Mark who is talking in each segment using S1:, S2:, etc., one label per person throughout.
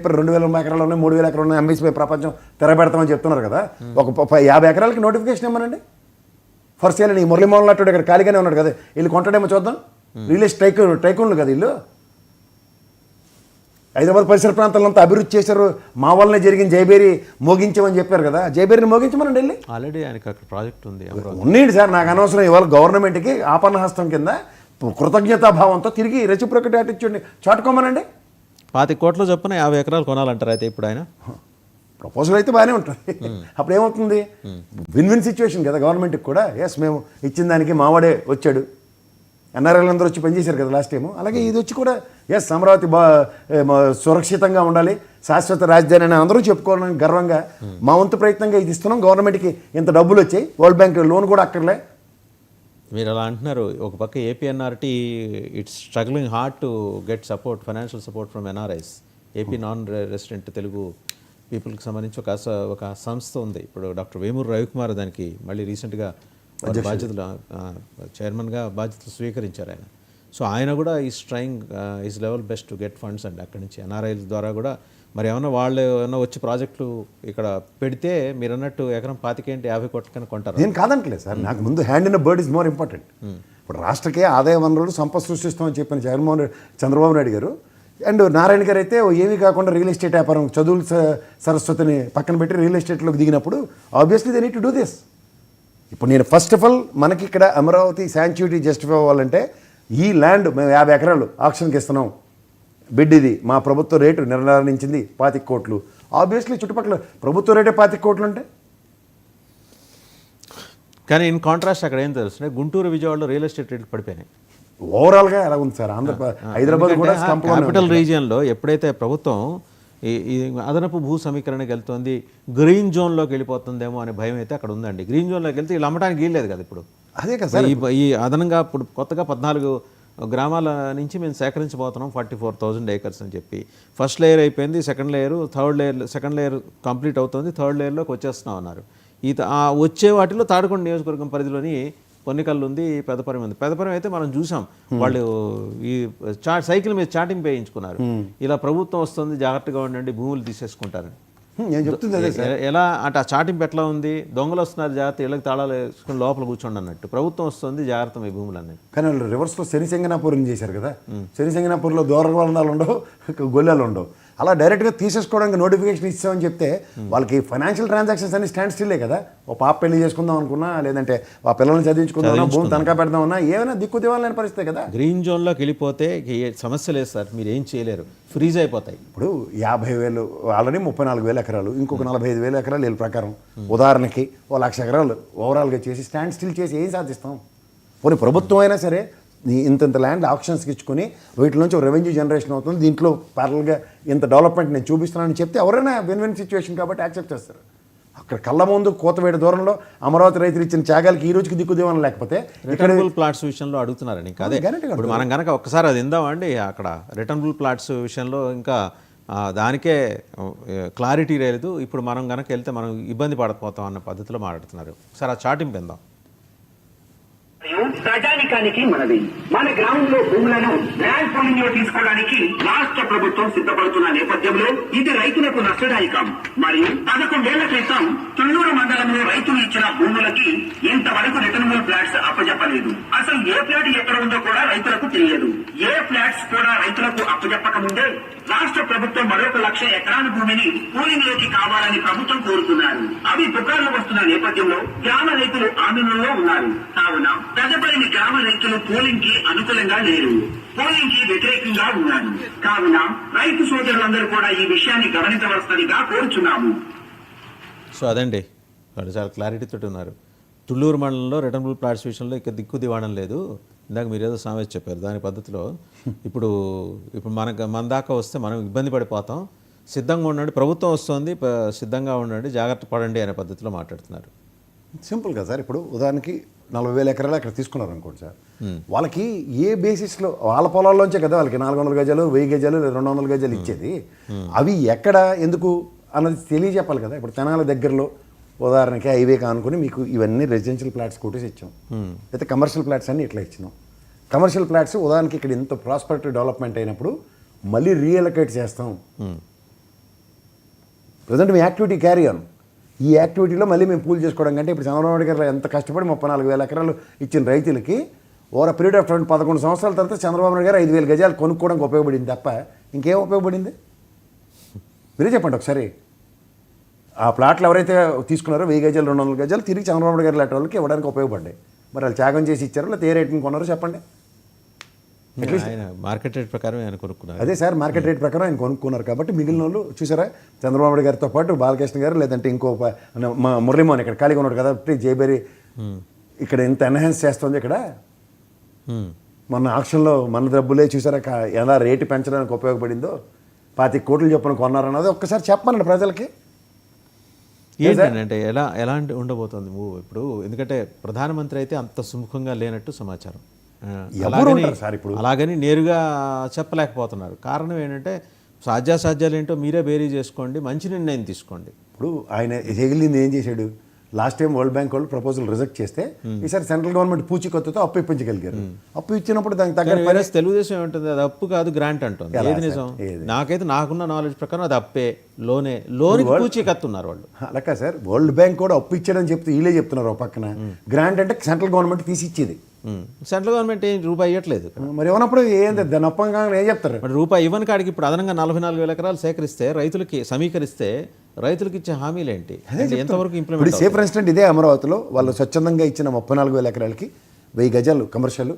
S1: ఇప్పుడు రెండు వేల ఎకరాలు ఉన్నాయి మూడు వేల ఎకరాలు ఉన్నాయి అమ్మేసిపోయి ప్రపంచం తెరబెడతామని చెప్తున్నారు కదా. ఒక యాభై ఎకరాలకి నోటిఫికేషన్ ఇవ్వమనండి ఫర్ సేల్ అని మురళీమోహన్ లాంటి ఇక్కడ ఖాళీగానే ఉన్నాడు కదా వీళ్ళు కొంటాడేమో చూద్దాం. రియల్ ఎస్టేట్ టైకూ టైకూన్లు కదా వీళ్ళు. హైదరాబాద్ పరిసర ప్రాంతాల్లో అంతా అభివృద్ధి చేశారు. మా వల్లనే జరిగిన జైబేరి మోగించమని చెప్పారు కదా. జైబేరిని మోగించమనండి వెళ్ళి.
S2: ఆల్రెడీ ఆయనకి అక్కడ ప్రాజెక్ట్ ఉంది
S1: ఉన్నాయండి సార్ నాకు అనవసరం ఇవాళ గవర్నమెంట్కి ఆపన్న హస్తం కింద కృతజ్ఞతాభావంతో తిరిగి రెసిప్రొకటి యాటిట్యూడ్ని చాటుకోమనండి.
S2: పాతి కోట్ల చొప్పున యాభై ఎకరాలు కొనాలంటారు అయితే ఇప్పుడు ఆయన.
S1: ప్రపోజల్ అయితే బాగానే ఉంటుంది. అప్పుడు ఏమవుతుంది? విన్ విన్ సిచ్యువేషన్ కదా గవర్నమెంట్కి కూడా. ఎస్ మేము ఇచ్చిన దానికి మావాడే వచ్చాడు. ఎన్ఆర్ఎల్ అందరూ వచ్చి పనిచేశారు కదా లాస్ట్ టైం అలాగే ఇది వచ్చి కూడా ఎస్ అమరావతి బా సురక్షితంగా ఉండాలి. శాశ్వత రాజధాని అని అందరూ చెప్పుకోవడానికి గర్వంగా మా వంతు ప్రయత్నంగా ఇది ఇస్తున్నాం. గవర్నమెంట్కి ఇంత డబ్బులు వచ్చాయి. వరల్డ్ బ్యాంక్ లోన్ కూడా అక్కర్లే.
S2: మీరు అలా అంటున్నారు. ఒక పక్క APNRT it's struggling hard to get support financial support from NRIs AP non resident Telugu పీపుల్కి సంబంధించి ఒక ఒక సంస్థ ఉంది. ఇప్పుడు డాక్టర్ వేమూరు రవికుమార్ దానికి మళ్ళీ రీసెంట్గా బాధ్యతలు చైర్మన్గా బాధ్యతలు స్వీకరించారు ఆయన. సో ఆయన కూడా ఈ striving is level best to get funds అండి అక్కడి నుంచి ఎన్ఆర్ఐల ద్వారా కూడా మరి ఏమన్నా వాళ్ళు ఏమన్నా వచ్చి ప్రాజెక్టులు ఇక్కడ పెడితే మీరు అన్నట్టు ఎకరం పాతికేంటి యాభై కోట్ల కన్నా కొంటారు?
S1: నేను కాదంటలేదు సార్. నాకు ముందు hand in bird is more important ఇప్పుడు రాష్ట్రకే ఆదాయ వనరులు సంపద సృష్టిస్తామని చెప్పిన జగన్మోహన్ చంద్రబాబు నాయుడు గారు అండ్ నారాయణ గారు అయితే ఏమీ కాకుండా రియల్ ఎస్టేట్ వ్యాపారం చదువులు సరస్వతిని పక్కన పెట్టి రియల్ ఎస్టేట్లోకి దిగినప్పుడు obviously they need to do this ఇప్పుడు నేను ఫస్ట్ ఆఫ్ ఆల్ మనకి ఇక్కడ అమరావతి శాంచ్యూటీ జస్టిఫై అవ్వాలంటే ఈ ల్యాండ్ మేము యాభై ఎకరాలు ఆప్షన్కి ఇస్తున్నాం. బిడ్ ఇది. మా ప్రభుత్వ రేటు నిర్ణయించింది పాతిక కోట్లు. ఆబ్వియస్లీ చుట్టుపక్కల ప్రభుత్వ రేటే పాతిక కోట్లు అంటే?
S2: కానీ ఇన్ కాంట్రాస్ట్ అక్కడ ఏం తెలుస్తుంది గుంటూరు విజయవాడలో రియల్ ఎస్టేట్ రేట్లు పడిపోయినాయి.
S1: ఓవరాల్గా ఎలా ఉంది సార్? ఆంధ్రప్రదేశ్ హైదరాబాద్ కూడా.
S2: క్యాపిటల్ రీజియన్లో ఎప్పుడైతే ప్రభుత్వం ఈ అదనపు భూ సమీకరణకి వెళ్తుంది గ్రీన్ జోన్లోకి వెళ్ళిపోతుందేమో అనే భయం అయితే అక్కడ ఉందండి. గ్రీన్ జోన్లోకి వెళ్తే వీళ్ళు అమ్మటానికి వీల్లేదు కదా ఇప్పుడు.
S1: అదే కదా సార్.
S2: ఈ అదనంగా ఇప్పుడు కొత్తగా పద్నాలుగు గ్రామాల నుంచి మేము సేకరించబోతున్నాం ఫార్టీ ఫోర్ థౌజండ్ ఏకర్స్ అని చెప్పి. ఫస్ట్ లేయర్ అయిపోయింది second layer third layer second layer complete అవుతుంది థర్డ్ లేయర్లోకి వచ్చేస్తున్నాం అన్నారు. ఈ ఆ వచ్చే వాటిలో తాడుకొండ నియోజకవర్గం పరిధిలోని పొన్నికల్లు ఉంది పెదపరం ఉంది. పెదపరం అయితే మనం చూసాం. వాళ్ళు ఈ చా సైకిల్ మీద చాటింగ్ వేయించుకున్నారు ఇలా ప్రభుత్వం వస్తుంది జాగ్రత్తగా ఉండండి భూములు తీసేసుకుంటారని.
S1: నేను చెప్తుంది అదే
S2: ఎ- ఎలా అంటే ఆ చాటింపు ఎట్లా ఉంది? దొంగలు వస్తున్నారు జాగ్రత్త ఇళ్ళకి తాళాలు వేసుకుని లోపల కూర్చోండి అన్నట్టు. ప్రభుత్వం వస్తుంది జాగ్రత్త మీ భూములన్నీ
S1: కానీ వాళ్ళు రివర్స్లో శనిసింగనాపురం చేశారు కదా. శనిసింగనాపూర్లో దూరగొండాలు ఉండవు గొల్లెలు ఉండవు. అలా డైరెక్ట్గా తీసేసుకోవడానికి నోటిఫికేషన్ ఇచ్చామని చెప్తే వాళ్ళకి ఫైనాన్షియల్ ట్రాన్సాక్షన్స్ అన్ని స్టాండ్ స్టిల్లే కదా. ఓ పాప పెళ్ళి చేసుకుందాం అనుకున్నా లేదంటే ఆ పిల్లల్ని చదివించుకుందాం భూమి తనఖా పెడదామన్నా ఏమైనా దిక్కు దివాలని పరిస్థితి కదా.
S2: గ్రీన్ జోన్లోకి వెళ్ళిపోతే సమస్య లేదు సార్ మీరు ఏం చేయలేరు. ఫ్రీజ్ అయిపోతాయి.
S1: ఇప్పుడు యాభై వేలు ఆల్రెడీ ముప్పై నాలుగు వేల ఎకరాలు ఇంకొక నలభై ఐదు వేల ఎకరాలు వీళ్ళ ప్రకారం. ఉదాహరణకి ఓ లక్ష ఎకరాలు ఓవరాల్గా చేసి స్టాండ్ స్టిల్ చేసి ఏం సాధిస్తాం? పోనీ ప్రభుత్వం అయినా సరే ఈ- ఇంత ఇంత ల్యాండ్ ఆప్షన్స్కి ఇచ్చుకొని వీటి నుంచి రెవెన్యూ జనరేషన్ అవుతుంది. దీంట్లో ప్యారల్గా ఇంత డెవలప్మెంట్ నేను చూపిస్తున్నానని చెప్తే ఎవరైనా విన్ విన్ సిచ్యువేషన్ కాబట్టి యాక్సెప్ట్ చేస్తారు. అక్కడ కళ్ళ ముందు కోతవేడి దూరంలో అమరావతి రైతులు ఇచ్చిన త్యాగాలకి ఈ రోజుకి దిక్కు దివాలని లేకపోతే
S2: రిటర్నబుల్ ప్లాట్స్ విషయంలో అడుగుతున్నారండి ఇంకా అదే. ఇప్పుడు మనం కనుక ఒక్కసారి అది ఇందామండి అక్కడ రిటర్నబుల్ ప్లాట్స్ విషయంలో ఇంకా దానికే క్లారిటీ లేదు. ఇప్పుడు మనం కనుక వెళ్తే మనం ఇబ్బంది పడకపోతాం అన్న పద్ధతిలో మాట్లాడుతున్నారు. సార్ ఆ చాటింపు ఇందాం
S3: ప్రజానికానికి మనది మన గ్రామంలో భూములను ల్యాండ్ పోలింగ్లో తీసుకోవడానికి రాష్ట్ర ప్రభుత్వం సిద్ధపడుతున్న నేపథ్యంలో ఇది రైతులకు నష్టదాయకం. మరియు పదకొండేళ్ళ క్రితం తుళ్ళూరు మండలంలో రైతులు ఇచ్చిన భూములకి ఇంతవరకు రిటర్నబుల్ ఫ్లాట్స్ అప్పజెప్పలేదు. అసలు ఏ ఫ్లాట్ ఎక్కడ ఉందో కూడా రైతులకు తెలియదు. ఏ ఫ్లాట్స్ కూడా రైతులకు అప్పజెప్పక ముందే రాష్ట్ర ప్రభుత్వం మరొక లక్ష ఎకరాల భూమిని పోలింగ్లోకి కావాలని ప్రభుత్వం కోరుతున్నారు. అవి పుకార్లు వస్తున్న నేపథ్యంలో గ్రామ రైతులు ఆందోళనలో ఉన్నారు. కావున పెద్దపల్లి గ్రామ రైతులు పోలింగ్కి అనుకూలంగా లేరు. పోలింగ్కి వ్యతిరేకంగా ఉన్నారు కావున రైతు సోదరులందరూ కూడా ఈ విషయాన్ని గమనించవలసినదిగా కోరుచున్నాము.
S2: సో అదండి. వాళ్ళు చాలా క్లారిటీతో ఉన్నారు. తుళ్ళూరు మండలంలో రిటర్నబుల్ ప్లాట్స్ విషయంలో ఇక దిక్కు దివాణం లేదు. ఇందాక మీరు ఏదో సామెత చెప్పారు. దాని పద్ధతిలో ఇప్పుడు ఇప్పుడు మనకు మన దాకా వస్తే మనం ఇబ్బంది పడిపోతాం. సిద్ధంగా ఉండండి. ప్రభుత్వం వస్తుంది. సిద్ధంగా ఉండండి. జాగ్రత్త పడండి అనే పద్ధతిలో మాట్లాడుతున్నారు.
S1: సింపుల్ కదా సార్. ఇప్పుడు ఉదాహరణకి నలభై వేల ఎకరాలు అక్కడ తీసుకున్నారు అనుకోండి సార్ వాళ్ళకి ఏ బేసిస్లో వాళ్ళ పొలాల్లోంచే కదా వాళ్ళకి నాలుగు వందల గజాలు వెయ్యి గజాలు లేదా రెండు వందల గజాలు ఇచ్చేది. అవి ఎక్కడ ఎందుకు అన్నది తెలియజెప్పాలి కదా. ఇప్పుడు తెనాల దగ్గరలో ఉదాహరణకి హైవే కానుకొని మీకు ఇవన్నీ రెసిడెన్షియల్ ఫ్లాట్స్ కొట్టేసి ఇచ్చాం. అయితే కమర్షియల్ ఫ్లాట్స్ అన్ని ఇట్లా ఇచ్చినాం. కమర్షియల్ ఫ్లాట్స్ ఉదాహరణకి ఇక్కడ ఇంత ప్రాస్పరిటీ డెవలప్మెంట్ అయినప్పుడు మళ్ళీ రీఎలకేట్ చేస్తాం. ప్రజెంట్ మీ యాక్టివిటీ క్యారీ ఆన్. ఈ యాక్టివిటీలో మళ్ళీ మేము పూల్ చేసుకోవడం కంటే ఇప్పుడు చంద్రబాబు నాయుడు గారు ఎంత కష్టపడి ముప్పై నాలుగు వేల ఎకరాలు ఇచ్చిన రైతులకి ఓవర్ పీరియడ్ ఆఫ్ టైం పదకొండు సంవత్సరాల తర్వాత చంద్రబాబు నాయుడు గారు ఐదు వేల గజాలు కొనుక్కోవడానికి ఉపయోగపడింది తప్ప ఇంకేం ఉపయోగపడింది? మీరే చెప్పండి ఒకసారి. ఆ ప్లాట్లు ఎవరైతే తీసుకున్నారో వెయ్యి గజాలు రెండు వందల గజాలు తిరిగి చంద్రబాబు నాయుడు గారు లాంటి వాళ్ళకి ఇవ్వడానికి ఉపయోగపడ్డాయి. మరి వాళ్ళు త్యాగం చేసి ఇచ్చారో? లేదా ఏ రేటుని కొన్నారో చెప్పండి.
S2: ఆయన మార్కెట్ రేట్ ప్రకారం ఆయన కొనుక్కున్నారు.
S1: అదే సార్ మార్కెట్ రేట్ ప్రకారం ఆయన కొనుక్కున్నారు కాబట్టి మిగిలిన వాళ్ళు చూసారా? చంద్రబాబు గారితో పాటు బాలకృష్ణ గారు లేదంటే ఇంకో మా మురళీమోహన్ ఇక్కడ ఖాళీగా ఉన్నాడు కదా జయబేరి ఇక్కడ ఎంత ఎన్హాన్స్ చేస్తుంది ఇక్కడ?
S2: హ్మ్.
S1: మొన్న ఆక్షన్లో మన డబ్బులే చూసారా ఎలా రేటు పెంచడానికి ఉపయోగపడిందో? పాతి కోట్లు చొప్పున కొన్నారన్నది ఒక్కసారి చెప్పమనండి ప్రజలకి.
S2: ఏంటంటే ఎలా ఎలాంటి ఉండబోతోంది మూవ్ ఇప్పుడు? ఎందుకంటే ప్రధానమంత్రి అయితే అంత సుముఖంగా లేనట్టు సమాచారం. అలాగని-
S1: సార్ ఇప్పుడు?
S2: అలాగని నేరుగా చెప్పలేకపోతున్నారు. కారణం ఏంటంటే సాధ్యాసాధ్యాలు ఏంటో మీరే బేరీ చేసుకోండి మంచి నిర్ణయం తీసుకోండి.
S1: ఇప్పుడు ఆయన చేయగలిగింది ఏం చేశాడు? లాస్ట్ టైం వరల్డ్ బ్యాంక్ వాళ్ళు ప్రపోజల్ రిజెక్ట్ చేస్తే ఈసారి సెంట్రల్ గవర్నమెంట్ పూచీకత్తుతో అప్పు ఇప్పించగలిగారు అప్పు ఇచ్చినప్పుడు దానికి తగ్గ
S2: తెలుగుదేశం ఏమంటుంది? అది అప్పు కాదు గ్రాంట్ అంటుంది. ఏది? నిజం? నాకైతే నాకున్న నాలెడ్జ్ ప్రకారం అది అప్పే లోనే లోనికి పూచీకత్తున్నారు వాళ్ళు.
S1: అలా సార్ వరల్డ్ బ్యాంక్ కూడా అప్పు ఇచ్చాడని చెప్తే వీళ్ళే చెప్తున్నారు పక్కన. గ్రాంట్ అంటే సెంట్రల్ గవర్నమెంట్ తీసి ఇచ్చేది.
S2: సెంట్రల్ గవర్నమెంట్ ఏం రూపాయి ఇవ్వట్లేదు
S1: మరి ఏమన్నప్పుడు ఏంది ఏం చెప్తారు?
S2: మరి రూపాయి ఇవ్వని కాడికి ఇప్పుడు అదనంగా నలభై నాలుగు వేల ఎకరాలు సేకరిస్తే రైతులకి సమీకరిస్తే రైతులకి ఇచ్చే హామీలు ఏంటి? ఎంతవరకు
S1: ఇప్పుడు
S2: ఇంప్లిమెంట్
S1: సేఫ్ ఇన్స్టెంట్ ఇదే అమరావతిలో వాళ్ళు స్వచ్ఛందంగా ఇచ్చిన ముప్పై నాలుగు వేల ఎకరాలకి వెయ్యి గజాలు కమర్షియల్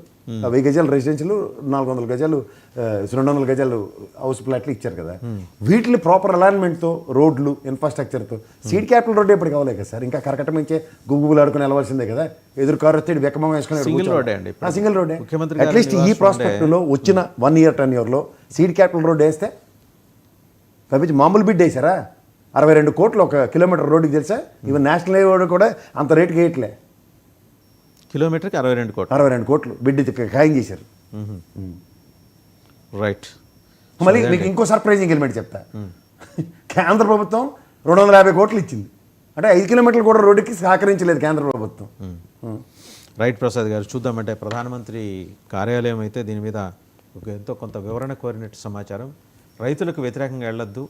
S1: వెయ్యి గజాలు రెసిడెన్షియల్ నాలుగు వందల గజాలు రెండు వందల గజాలు హౌస్ ప్లాట్లు ఇచ్చారు కదా. వీటిని ప్రాపర్ అలైన్మెంట్తో రోడ్లు ఇన్ఫ్రాస్ట్రక్చర్తో సీడ్ క్యాపిటల్ రోడ్ ఎప్పుడు కావాలి కదా సార్. ఇంకా కరకట్ట మించే గుగ్గులు ఆడుకుని వెళ్ళవలసిందే కదా. ఎదురు కారు వస్తే వెక్కమం వేసుకుని
S2: ఇప్పుడు.
S1: సింగిల్ రోడ్ అట్లీస్ట్ ఈ ప్రాస్పెక్ట్లో వచ్చిన వన్ ఇయర్ టెన్ ఇయర్లో సీడ్ క్యాపిటల్ రోడ్ వేస్తే తప్పించి మామూలు బిడ్ వేసారా అరవై రెండు కోట్లు ఒక కిలోమీటర్ రోడ్డుకి తెలుసా? ఈవెన్ నేషనల్ హైవే కూడా అంత రేటుకి వేయట్లే.
S2: కిలోమీటర్కి అరవై రెండు కోట్లు.
S1: అరవై రెండు కోట్లు బిడ్ ఇది ఖాయం చేశారు.
S2: రైట్.
S1: మళ్ళీ మీకు ఇంకో సర్ప్రైజింగ్ ఎలిమెంట్ చెప్తా. కేంద్ర ప్రభుత్వం రెండు వందల యాభై కోట్లు ఇచ్చింది. అంటే ఐదు కిలోమీటర్లు కూడా రోడ్డుకి సహకరించలేదు కేంద్ర ప్రభుత్వం.
S2: రైట్ ప్రసాద్ గారు చూద్దామంటే ప్రధానమంత్రి కార్యాలయం అయితే దీని మీద ఒక ఎంతో కొంత వివరణ కోరినట్టు సమాచారం. రైతులకు వ్యతిరేకంగా వెళ్ళొద్దు.